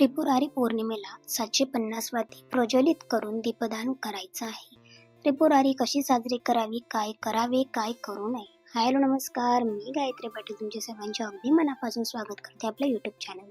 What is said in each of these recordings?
त्रिपुरारी पौर्णिमेला सातशे पन्नास वाती प्रज्वलित करून दीपदान करायचं आहे. त्रिपुरारी कशी साजरी करावी काय करावे काय करू नये? हॅलो नमस्कार. मी गायत्री पाटील तुमच्या सर्वांचे अगदी मनापासून स्वागत करते आपल्या यूट्यूब चॅनल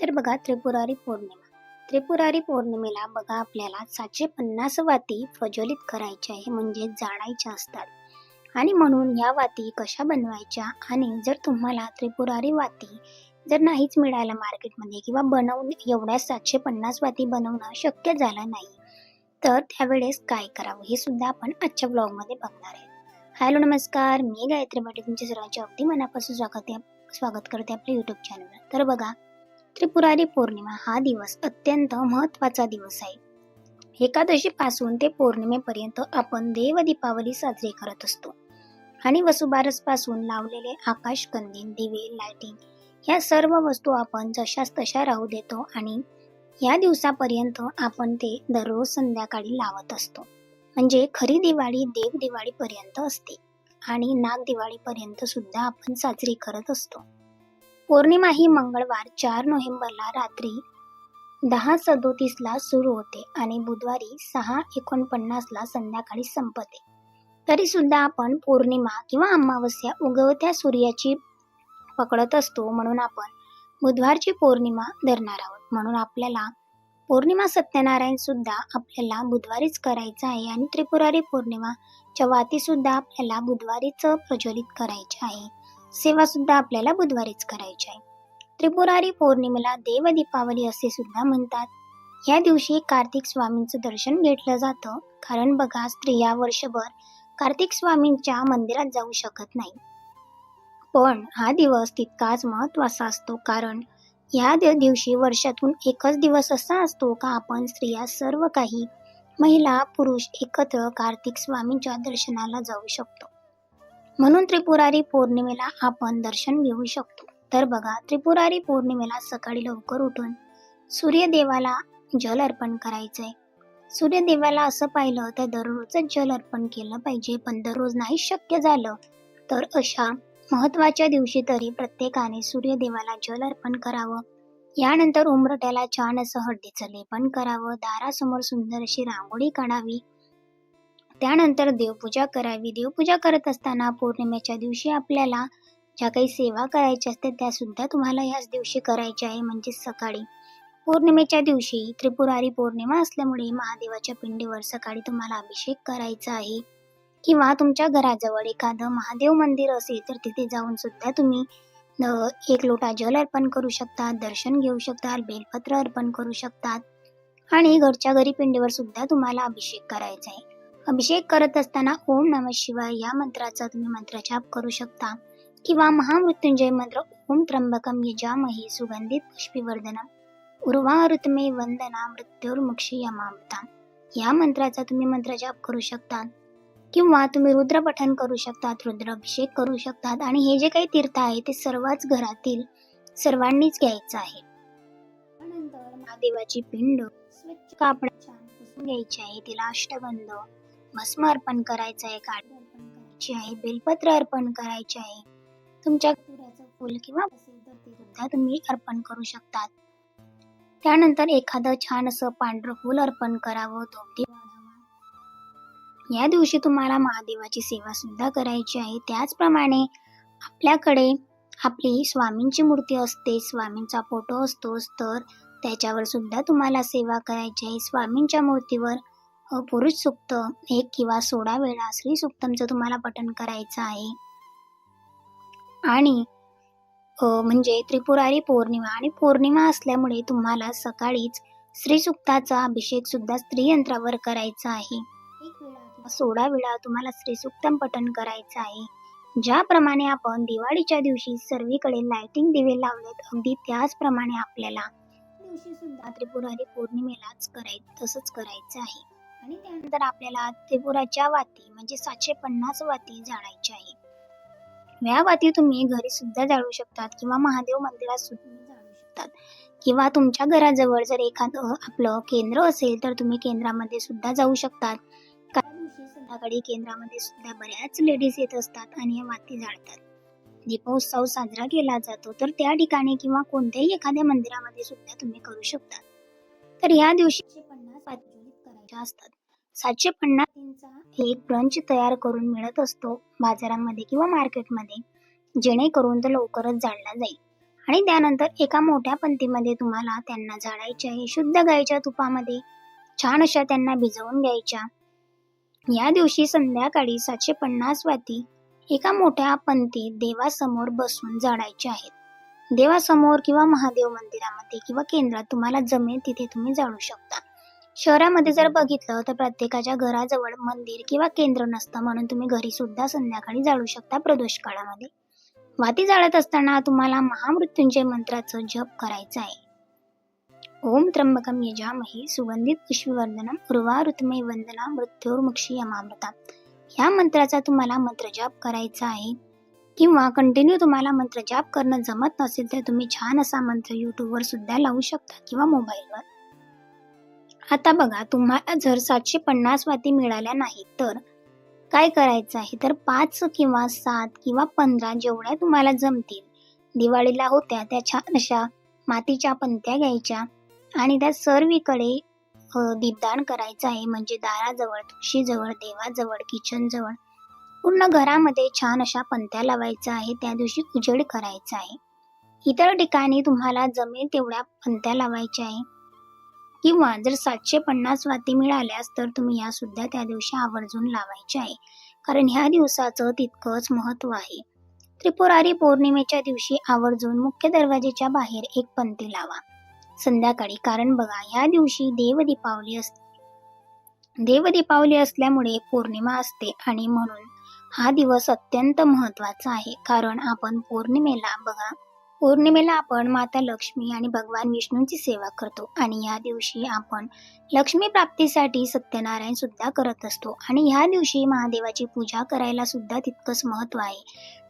तर बघा त्रिपुरारी पौर्णिमा. त्रिपुरारी पौर्णिमेला बघा आपल्याला सातशे पन्नास वाती प्रज्वलित करायच्या आहे म्हणजे जाळायच्या असतात. आणि म्हणून या वाती कशा बनवायच्या? आणि जर तुम्हाला त्रिपुरारी वाती जर नाहीच मिळालं मार्केटमध्ये किंवा बनवून एवढ्या सातशे पन्नास वाती बनवणं शक्य झालं नाही तर त्यावेळेस काय करावं हे सुद्धा आपण आजच्या ब्लॉगमध्ये बघणार आहे. हॅलो नमस्कार. मी गायत्री भाटे तुमच्या सर्वांचे अगदी मनापासून स्वागत स्वागत करते आपल्या यूट्यूब चॅनलवर तर बघा त्रिपुरारी पौर्णिमा हा दिवस अत्यंत महत्त्वाचा दिवस आहे. एकादशीपासून ते पौर्णिमेपर्यंत आपण देव दीपावली साजरी करत असतो. आणि वसुबारसपासून लावलेले आकाश कंदील दिवे लायटिंग या सर्व वस्तू आपण जशाच तशा राहू देतो आणि या दिवसापर्यंत आपण ते दररोज संध्याकाळी लावत असतो. म्हणजे खरी दिवाळी देव दिवाळीपर्यंत असते आणि नाग दिवाळीपर्यंत सुद्धा आपण साजरी करत असतो. पौर्णिमा ही मंगळवार चार नोव्हेंबरला रात्री दहा सदोतीसला सुरू होते आणि बुधवारी सहा एकोणपन्नासला संध्याकाळी संपते. तरी सुद्धा आपण पौर्णिमा किंवा अमावस्या उगवत्या सूर्याची पकडत असतो म्हणून आपण बुधवारची पौर्णिमा धरणार आहोत. म्हणून आपल्याला पौर्णिमा सत्यनारायण सुद्धा आपल्याला बुधवारीच करायचं आहे आणि त्रिपुरारी पौर्णिमाच्या वाती सुद्धा आपल्याला बुधवारीच प्रज्वलित करायची आहे. सेवा सुद्धा आपल्याला बुधवारीच करायची आहे. त्रिपुरारी पौर्णिमेला देव दीपावली असे सुद्धा म्हणतात. या दिवशी कार्तिक स्वामींचं दर्शन घेतलं जातं. कारण बघा स्त्रिया वर्षभर कार्तिक स्वामींच्या मंदिरात जाऊ शकत नाही. पण हा दिवस तितकाच महत्त्वाचा असतो. कारण या दिवशी वर्षातून एकच दिवस असा असतो का आपण स्त्रिया सर्व काही महिला पुरुष एकत्र कार्तिक स्वामींच्या दर्शनाला जाऊ शकतो. म्हणून त्रिपुरारी पौर्णिमेला आपण दर्शन घेऊ शकतो. तर बघा त्रिपुरारी पौर्णिमेला सकाळी लवकर उठून सूर्यदेवाला जल अर्पण करायचंय. सूर्यदेवाला असं पाहिलं तर दररोजच जल अर्पण केलं पाहिजे पण दररोज नाही शक्य झालं. तर अशा महत्त्वाच्या दिवशी तरी प्रत्येकाने सूर्यदेवाला जल अर्पण करावं. यानंतर उंबरट्याला छान असं हळदीचं लेपन करावं दारासमोर सुंदर अशी रांगोळी काढावी. त्यानंतर देवपूजा करावी. देवपूजा करत असताना पौर्णिमेच्या दिवशी आपल्याला ज्या काही सेवा करायच्या असतात त्या सुद्धा तुम्हाला याच दिवशी करायच्या आहे म्हणजे सकाळी. पौर्णिमेच्या दिवशी त्रिपुरारी पौर्णिमा असल्यामुळे महादेवाच्या पिंडीवर सकाळी तुम्हाला अभिषेक करायचा आहे. किंवा तुमच्या घराजवळ एखादं महादेव मंदिर असेल तर तिथे जाऊन सुद्धा तुम्ही एक लोटा जल अर्पण करू शकता दर्शन घेऊ शकता बेलपत्र अर्पण करू शकतात आणि घरच्या घरी पिंडीवर सुद्धा तुम्हाला अभिषेक करायचा आहे. अभिषेक करत असताना ओम नम शिवाय या मंत्राचा तुम्ही मंत्रजाप करू शकता किंवा महामृत्युंजय मंत्र ओम त्र्यंबकम यजामहे सुगंधित पुष्पीवर्धनम उर्वारुतमे वंदना मृत्युर्मुक्षी यमामता या मंत्राचा तुम्ही मंत्रजाप करू शकता. किंवा तुम्ही रुद्रपठन करू शकतात रुद्राभिषेक करू शकतात आणि हे जे काही तीर्थ आहे ते सर्वच घरातील सर्वांनीच घ्यायचं आहे. त्यानंतर महादेवाची पिंड स्वच्छ कापड छान पुसून घ्यायची आहे तिला अष्टगंध भस्म अर्पण करायचं आहे काढ अर्पण करायची आहे बेलपत्र अर्पण करायचे आहे. तुमच्या तुऱ्याचं फूल किंवा सुद्धा तुम्ही अर्पण करू शकतात. त्यानंतर एखादं छान असं पांढरं फूल अर्पण करावं तो या दिवशी तुम्हाला महादेवाची सेवा सुद्धा करायची आहे. त्याचप्रमाणे आपल्याकडे आपली स्वामींची मूर्ती असते स्वामींचा फोटो असतोच तर त्याच्यावर सुद्धा तुम्हाला सेवा करायची आहे. स्वामींच्या मूर्तीवर पुरुष सुक्त एक किंवा सोळा वेळा श्री सुक्तमचं तुम्हाला पठण करायचं आहे. आणि म्हणजे त्रिपुरारी पौर्णिमा आणि पौर्णिमा असल्यामुळे तुम्हाला सकाळीच श्री सुक्ताचा अभिषेक सुद्धा स्त्री यंत्रावर करायचा आहे. एक वेळा सोळा वेळा तुम्हाला श्रीसुक्तम पठण करायचं आहे. ज्याप्रमाणे आपण दिवाळीच्या दिवशी सर्वीकडे लाइटिंग दिवे लावलेत अगदी त्याचप्रमाणे आपल्याला दिवशी सुद्धा त्रिपुरारी पौर्णिमेलाच कराय तसंच करायचं आहे. आणि त्यानंतर आपल्याला त्रिपुराच्या वाती म्हणजे सातशे पन्नास वाती जाळायच्या आहे. या वाती तुम्ही घरी सुद्धा जाळू शकतात किंवा महादेव मंदिरात सुद्धा जाळू शकतात. किंवा तुमच्या घराजवळ जर एखादं आपलं केंद्र असेल तर तुम्ही केंद्रामध्ये सुद्धा जाऊ शकतात. दिवशी संध्याकाळी केंद्रामध्ये सुद्धा बऱ्याच लेडीज येत असतात आणि या वाती जाळतात. दीपोत्सव साजरा केला जातो तर त्या ठिकाणी किंवा कोणत्याही एखाद्या मंदिरामध्ये सुद्धा तुम्ही करू शकता. तर या दिवशी सातशे पन्नास वाती करायच्या असतात. सातशे पन्नास एक ब्रंच तयार करून मिळत असतो बाजारामध्ये किंवा मार्केटमध्ये जेणेकरून तो लवकरच जाळला जाईल. आणि त्यानंतर एका मोठ्या पंतीमध्ये तुम्हाला त्यांना जाळायच्या आहे शुद्ध गायच्या तुपामध्ये छान अशा त्यांना भिजवून घ्यायच्या. या दिवशी संध्याकाळी सातशे पन्नास वाती एका मोठ्या पंथी देवासमोर बसून जाळायचे आहेत. देवासमोर किंवा महादेव मंदिरामध्ये किंवा केंद्रात तुम्हाला जमेल तिथे तुम्ही जाळू शकता. शहरामध्ये जर बघितलं तर प्रत्येकाच्या घराजवळ मंदिर किंवा केंद्र नसतं म्हणून तुम्ही घरी सुद्धा संध्याकाळी जाळू शकता प्रदोष काळामध्ये. वाती जाळत असताना तुम्हाला महामृत्युंजय मंत्राचं जप करायचं आहे. ओम त्र्यंबकम यजामहे। सुगंधित पुष्पवर्धनम उर्वारुतमे वंदना। मृत्योर्मुक्षी यमामृता। ह्या मंत्राचा तुम्हाला मंत्र जाप करायचा आहे. किंवा कंटिन्यू तुम्हाला मंत्र जाप करणं जमत नसेल तर तुम्ही छान असा मंत्र यूट्यूबवर सुद्धा लावू शकता किंवा मोबाईलवर आता बघा तुम्हाला जर सातशे पन्नास वाती मिळाल्या नाहीत तर काय करायचं आहे? तर पाच किंवा सात किंवा पंधरा जेवढ्या तुम्हाला जमतील दिवाळीला होत्या त्या छान अशा मातीच्या पंत्या घ्यायच्या. आणि त्या सर्वीकडे अ, दीपदान करायचं आहे. म्हणजे दाराजवळ तुळशीजवळ देवाजवळ किचनजवळ पूर्ण घरामध्ये छान अशा पंत्या लावायच्या आहे. त्या दिवशी उजेड करायचा आहे. इतर ठिकाणी तुम्हाला जमेल तेवढ्या पंत्या लावायच्या आहे. किंवा जर सातशे पन्नास वाती मिळाल्यास तर तुम्ही या सुद्धा त्या दिवशी आवर्जून लावायच्या आहे. कारण ह्या दिवसाचं तितकंच महत्त्व आहे. त्रिपुरारी पौर्णिमेच्या दिवशी आवर्जून मुख्य दरवाजेच्या बाहेर एक पंती लावा. संध्याकाळी. कारण बघा ह्या दिवशी देव दीपावली असते. देव दीपावली असल्यामुळे पौर्णिमा असते आणि म्हणून हा दिवस अत्यंत महत्त्वाचा आहे. कारण आपण पौर्णिमेला बघा पौर्णिमेला आपण माता लक्ष्मी आणि भगवान विष्णूंची सेवा करतो आणि या दिवशी आपण लक्ष्मी प्राप्तीसाठी सत्यनारायण सुद्धा करत असतो आणि ह्या दिवशी महादेवाची पूजा करायला सुद्धा तितकंच महत्त्व आहे.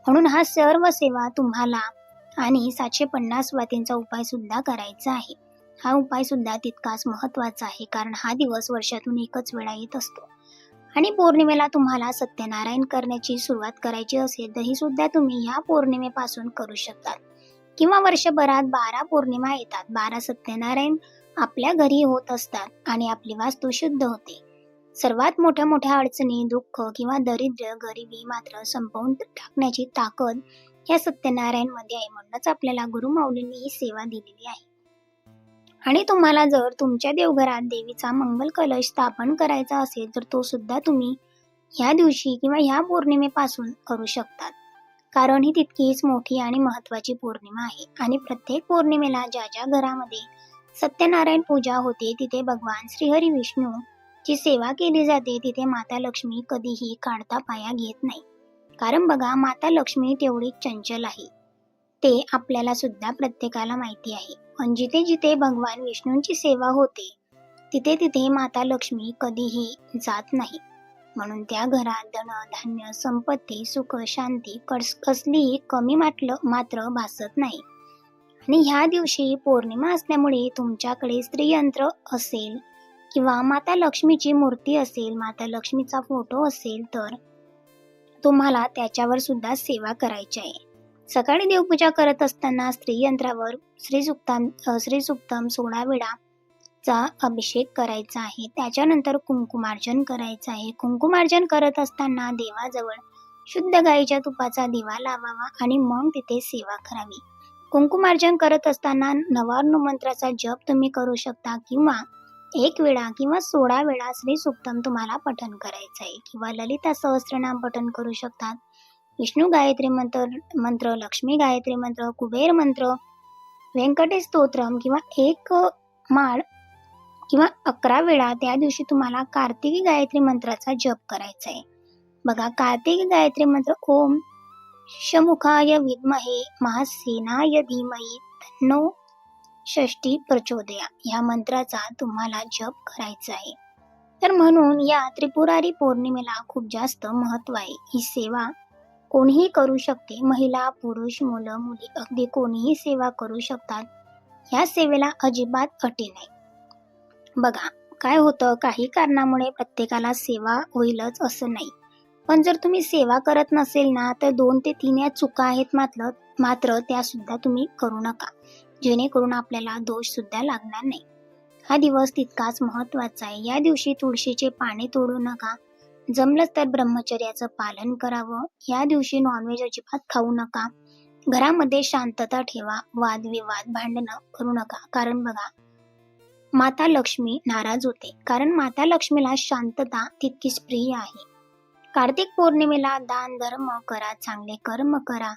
म्हणून हा सर्व सेवा तुम्हाला आणि सातशे पन्नास वातींचा उपाय सुद्धा करायचा आहे. हा उपाय सुद्धा तितकाच महत्त्वाचा आहे कारण हा दिवस वर्षातून एकच वेळा येत असतो. आणि पौर्णिमेला तुम्हाला सत्यनारायण करण्याची सुरुवात करायची असेल तर ही सुद्धा तुम्ही या पौर्णिमेपासून करू शकतात. किंवा वर्षभरात बारा पौर्णिमा येतात. बारा सत्यनारायण आपल्या घरी होत असतात आणि आपली वास्तू शुद्ध होते. सर्वात मोठ्या मोठ्या अडचणी दुःख किंवा दरिद्र गरिबी मात्र संपवून टाकण्याची ताकद या सत्यनारायणमध्ये आहे म्हणूनच आपल्याला गुरुमाऊलींनी ही सेवा दिलेली आहे. आणि तुम्हाला जर तुमच्या देवघरात देवीचा मंगल कलश स्थापन करायचा असेल तर तो सुद्धा तुम्ही ह्या दिवशी किंवा ह्या पौर्णिमेपासून करू शकतात. कारण ही तितकीच मोठी आणि महत्वाची पौर्णिमा आहे. आणि प्रत्येक पौर्णिमेला ज्या ज्या घरामध्ये सत्यनारायण पूजा होते तिथे भगवान श्रीहरी विष्णू ची सेवा केली जाते तिथे माता लक्ष्मी कधीही काढता पाया घेत नाही. कारण बघा माता लक्ष्मी तेवढी चंचल आहे. ते आपल्याला सुद्धा प्रत्येकाला माहिती आहे. पण जिथे जिथे भगवान विष्णूंची सेवा होते तिथे तिथे माता लक्ष्मी कधीही जात नाही. म्हणून त्या घरात धन धान्य संपत्ती सुख शांती कस कसलीही कमी माटलं मात्र भासत नाही. आणि ह्या दिवशी पौर्णिमा असल्यामुळे तुमच्याकडे स्त्रीयंत्र असेल किंवा माता लक्ष्मीची मूर्ती असेल माता लक्ष्मीचा फोटो असेल तर तुम्हाला त्याच्यावर सुद्धा सेवा करायची आहे. सकाळी देवपूजा करत असताना स्त्रीयंत्रावर श्रीसुक्ताम अ, श्रीसुक्तम सोळा वेळा चा अभिषेक करायचा आहे. त्याच्यानंतर कुंकुमार्जन करायचं आहे. कुंकुमार्जन करत असताना देवाजवळ शुद्ध गाईच्या तुपाचा दिवा लावावा आणि मग तिथे सेवा करावी. कुंकुमार्जन करत असताना नवार्ण मंत्राचा जप तुम्ही करू शकता किंवा एक वेळा किंवा सोळा वेळा श्री सुक्तम तुम्हाला पठन करायचं आहे. किंवा ललिता सहस्त्रनाम पठन करू शकतात. विष्णू गायत्री मंत्र मंत्र लक्ष्मी गायत्री मंत्र कुबेर मंत्र व्यंकटेश स्तोत्रम किंवा एक माळ किंवा अकरा वेळा त्या दिवशी तुम्हाला कार्तिकी गायत्री मंत्राचा जप करायचा आहे. बघा कार्तिकी गायत्री मंत्र ओम शमुखाय विद्महे महासेनाय धीमहि तन्नो षष्टी प्रचोदया. या मंत्राचा तुम्हाला जप करायचा आहे. तर म्हणून या त्रिपुरारी पौर्णिमेला खूप जास्त महत्त्व आहे. ही सेवा कोणीही करू शकते. महिला पुरुष मुलं मुली अगदी कोणीही सेवा करू शकतात. या सेवेला अजिबात अटी नाही. बघा काय होतं? काही कारणामुळे प्रत्येकाला सेवा होईलच असं नाही. पण जर तुम्ही सेवा करत नसेल ना तर दोन ते तीन या चुका आहेत मात्र मात्र त्या सुद्धा तुम्ही करू नका. जेणेकरून आपल्याला दोष सुद्धा लागणार नाही. हा दिवस तितकाच महत्त्वाचा आहे. या दिवशी तुळशीचे पाने तोडू नका. जमलंच तर ब्रह्मचर्याचं पालन करावं. या दिवशी नॉनव्हेज अजिबात खाऊ नका. घरामध्ये शांतता ठेवा. वादविवाद भांडणं करू नका. कारण बघा माता लक्ष्मी नाराज होते. कारण माता लक्ष्मीला शांतता तितकीच प्रिय आहे. कार्तिक पौर्णिमेला दान धर्म करा. चांगले कर्म करा.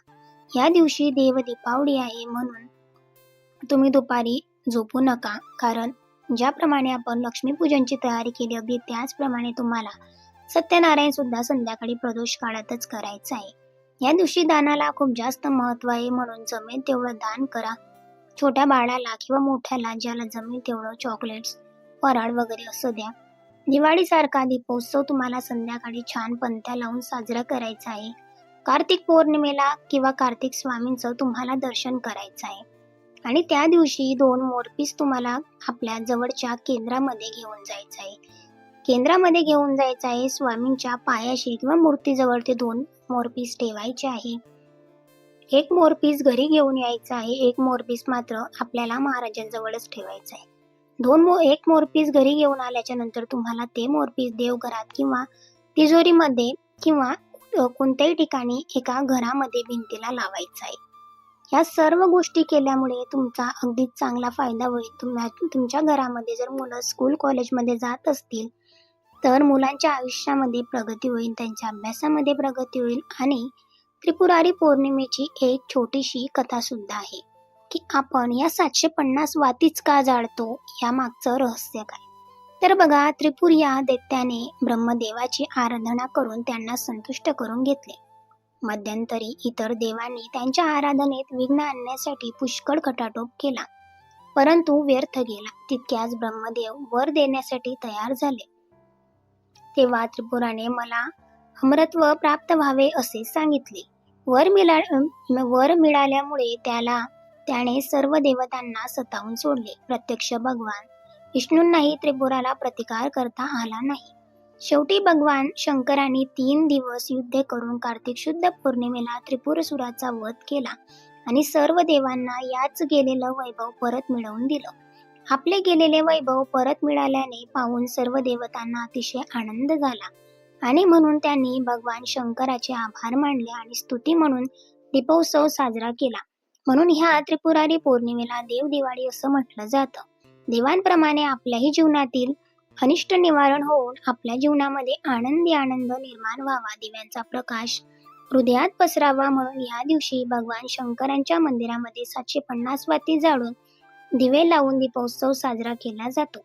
या दिवशी देव दीपावली आहे म्हणून तुम्ही दुपारी झोपू नका. कारण ज्याप्रमाणे आपण लक्ष्मीपूजनची तयारी केली अगदी त्याचप्रमाणे तुम्हाला सत्यनारायण सुद्धा संध्याकाळी प्रदोष काळातच करायचं आहे. या दिवशी दानाला खूप जास्त महत्त्व आहे म्हणून जमेल तेवढं दान करा. छोट्या बाळाला किंवा मोठ्याला ज्याला जमेल तेवढं चॉकलेट्स फराळ वगैरे असं द्या. दिवाळीसारखा दीपोत्सव तुम्हाला संध्याकाळी छान पंत्या लावून साजरा करायचा आहे. कार्तिक पौर्णिमेला किंवा कार्तिक स्वामींचं तुम्हाला दर्शन करायचं आहे. आणि त्या दिवशी दोन मोरपीस तुम्हाला आपल्या जवळच्या केंद्रामध्ये घेऊन जायचं आहे केंद्रामध्ये घेऊन जायचं आहे स्वामींच्या पायाशी किंवा मूर्तीजवळ ते दोन मोरपीस ठेवायचे आहे. एक मोरपीस घरी घेऊन यायचं आहे एक मोरपीस मात्र आपल्याला महाराजांजवळच ठेवायचं आहे दोन मो एक मोरपीस घरी घेऊन आल्याच्यानंतर तुम्हाला ते मोरपीस देवघरात किंवा तिजोरीमध्ये किंवा कोणत्याही ठिकाणी एका घरामध्ये भिंतीला लावायचं आहे या सर्व गोष्टी केल्यामुळे तुमचा अगदीच चांगला फायदा होईल. तुम्हा तुमच्या घरामध्ये जर मुलं स्कूल कॉलेजमध्ये जात असतील तर मुलांच्या आयुष्यामध्ये प्रगती होईल त्यांच्या अभ्यासामध्ये प्रगती होईल आणि त्रिपुरारी पौर्णिमेची एक छोटीशी कथासुद्धा आहे की आपण या सातशे पन्नास वातीच का जाळतो या मागचं रहस्य काय? तर बघा त्रिपुर या दैत्याने ब्रह्मदेवाची आराधना करून त्यांना संतुष्ट करून घेतले. मध्यंतरी इतर देवांनी त्यांच्या आराधनेत विघ्न आणण्यासाठी पुष्कळ कटाटोप केला. परंतु व्यर्थ गेला. तितक्याच ब्रह्मदेव वर देण्यासाठी तयार झाले. तेव्हा त्रिपुराने मला अमरत्व प्राप्त व्हावे असे सांगितले. वर मिळा वर मिळाल्यामुळे त्याला त्याने सर्व देवतांना सतावून सोडले. प्रत्यक्ष भगवान. विष्णूंनाही त्रिपुराला प्रतिकार करता आला नाही. शेवटी भगवान शंकरांनी तीन दिवस युद्ध करून कार्तिक शुद्ध पौर्णिमेला त्रिपुरसुराचा वध केला आणि सर्व देवांना याच गेलेलं वैभव परत मिळवून दिलं. आपले गेलेले वैभव परत मिळाल्याने पाहून सर्व देवतांना अतिशय आनंद झाला आणि म्हणून त्यांनी भगवान शंकराचे आभार मानले आणि स्तुती म्हणून दीपोत्सव साजरा केला. म्हणून ह्या त्रिपुरारी पौर्णिमेला देव दिवाळी असं म्हटलं जातं. देवांप्रमाणे आपल्याही जीवनातील अनिष्ट निवारण होऊन आपल्या जीवनामध्ये आनंदी आनंद निर्माण व्हावा दिव्यांचा प्रकाश हृदयात पसरावा म्हणून या दिवशी भगवान शंकरांच्या मंदिरामध्ये सातशे पन्नास वाती जाळून दिवे लावून दीपोत्सव साजरा केला जातो.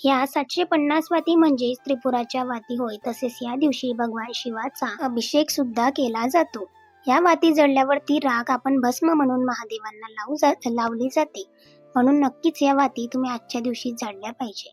या सातशे पन्नास वाती म्हणजे त्रिपुराच्या वाती होय तसेच या दिवशी भगवान शिवाचा अभिषेक सुद्धा केला जातो. या वाती जळल्यावर ती राग आपण भस्म म्हणून महादेवांना लावू जा लावली जाते. म्हणून नक्कीच या वाती तुम्ही आजच्या दिवशी जाळल्या पाहिजे.